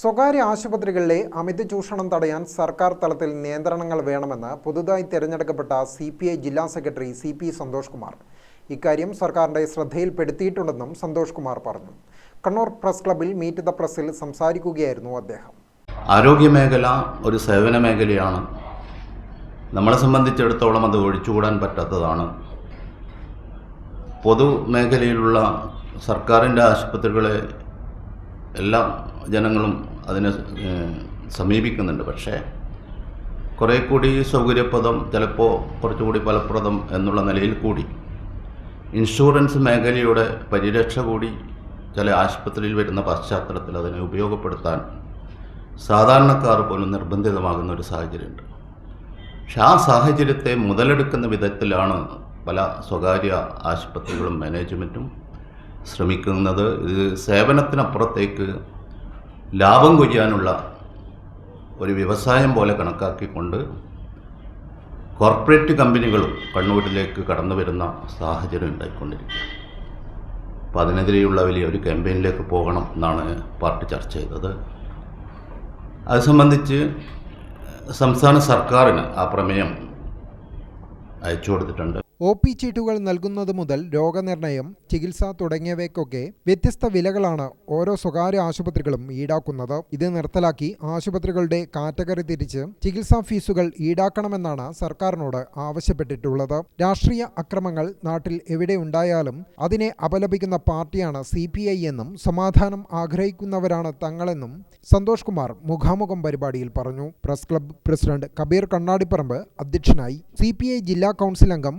സ്വകാര്യ ആശുപത്രികളിലെ അമിത ചൂഷണം തടയാൻ സർക്കാർ തലത്തിൽ നിയന്ത്രണങ്ങൾ വേണമെന്ന് പുതുതായി തിരഞ്ഞെടുക്കപ്പെട്ട സി പി ഐ ജില്ലാ secretary C P Santhosh Kumar ഇക്കാര്യം സർക്കാരിന്റെ ശ്രദ്ധയിൽപ്പെടുത്തിയിട്ടുണ്ടെന്നും സന്തോഷ് കുമാർ പറഞ്ഞു. കണ്ണൂർ പ്രസ് ക്ലബിൽ മീറ്റ് ദ പ്രസിൽ സംസാരിക്കുകയായിരുന്നു അദ്ദേഹം. ആരോഗ്യമേഖല ഒരു സേവന മേഖലയാണ്. നമ്മളെ സംബന്ധിച്ചിടത്തോളം അത് ഒഴിച്ചുകൂടാൻ പറ്റാത്തതാണ്. പൊതുമേഖലയിലുള്ള സർക്കാരിന്റെ ആശുപത്രികളെ എല്ലാ ജനങ്ങളും അതിനെ സമീപിക്കുന്നുണ്ട്. പക്ഷേ കുറേ കൂടി സൗകര്യപ്രദം ചിലപ്പോൾ കുറച്ചുകൂടി ഫലപ്രദം എന്നുള്ള നിലയിൽ കൂടി. ഇൻഷുറൻസ് മേഖലയുടെ പരിരക്ഷ കൂടി ചില ആശുപത്രിയിൽ വരുന്ന പശ്ചാത്തലത്തിൽ അതിനെ ഉപയോഗപ്പെടുത്താൻ സാധാരണക്കാർ പോലും നിർബന്ധിതമാകുന്ന ഒരു സാഹചര്യമുണ്ട്. പക്ഷെ ആ സാഹചര്യത്തെ മുതലെടുക്കുന്ന വിധത്തിലാണ് പല സ്വകാര്യ ആശുപത്രികളും മാനേജ്മെന്റും ശ്രമിക്കുന്നത്. ഇത് സേവനത്തിനപ്പുറത്തേക്ക് ലാഭം കൊയ്യാനുള്ള ഒരു വ്യവസായം പോലെ കണക്കാക്കിക്കൊണ്ട് കോർപ്പറേറ്റ് കമ്പനികളും കണ്ണൂരിലേക്ക് കടന്നു വരുന്ന സാഹചര്യം ഉണ്ടായിക്കൊണ്ടിരിക്കുക അപ്പോൾ അതിനെതിരെയുള്ള വലിയ ഒരു ക്യാമ്പയിനിലേക്ക് പോകണം എന്നാണ് പാർട്ടി ചർച്ച ചെയ്തത്. അത് സംബന്ധിച്ച് സംസ്ഥാന സർക്കാരിന് ആ പ്രമേയം അയച്ചു കൊടുത്തിട്ടുണ്ട്. ഒ പി ചീട്ടുകൾ നൽകുന്നത് മുതൽ രോഗനിർണയം ചികിത്സ തുടങ്ങിയവയ്ക്കൊക്കെ വ്യത്യസ്ത വിലകളാണ് ഓരോ സ്വകാര്യ ആശുപത്രികളും ഈടാക്കുന്നത്. ഇത് നിർത്തലാക്കി ആശുപത്രികളുടെ കാറ്റഗറി തിരിച്ച് ചികിത്സാ ഫീസുകൾ ഈടാക്കണമെന്നാണ് സർക്കാരിനോട് ആവശ്യപ്പെട്ടിട്ടുള്ളത്. രാഷ്ട്രീയ അക്രമങ്ങൾ നാട്ടിൽ എവിടെ ഉണ്ടായാലും അതിനെ അപലപിക്കുന്ന പാർട്ടിയാണ് സി എന്നും സമാധാനം ആഗ്രഹിക്കുന്നവരാണ് തങ്ങളെന്നും സന്തോഷ് കുമാർ മുഖാമുഖം പരിപാടിയിൽ പറഞ്ഞു. Press club president Kabeer Kannadiparamba അധ്യക്ഷനായി സി ജില്ലാ കൗൺസിൽ അംഗം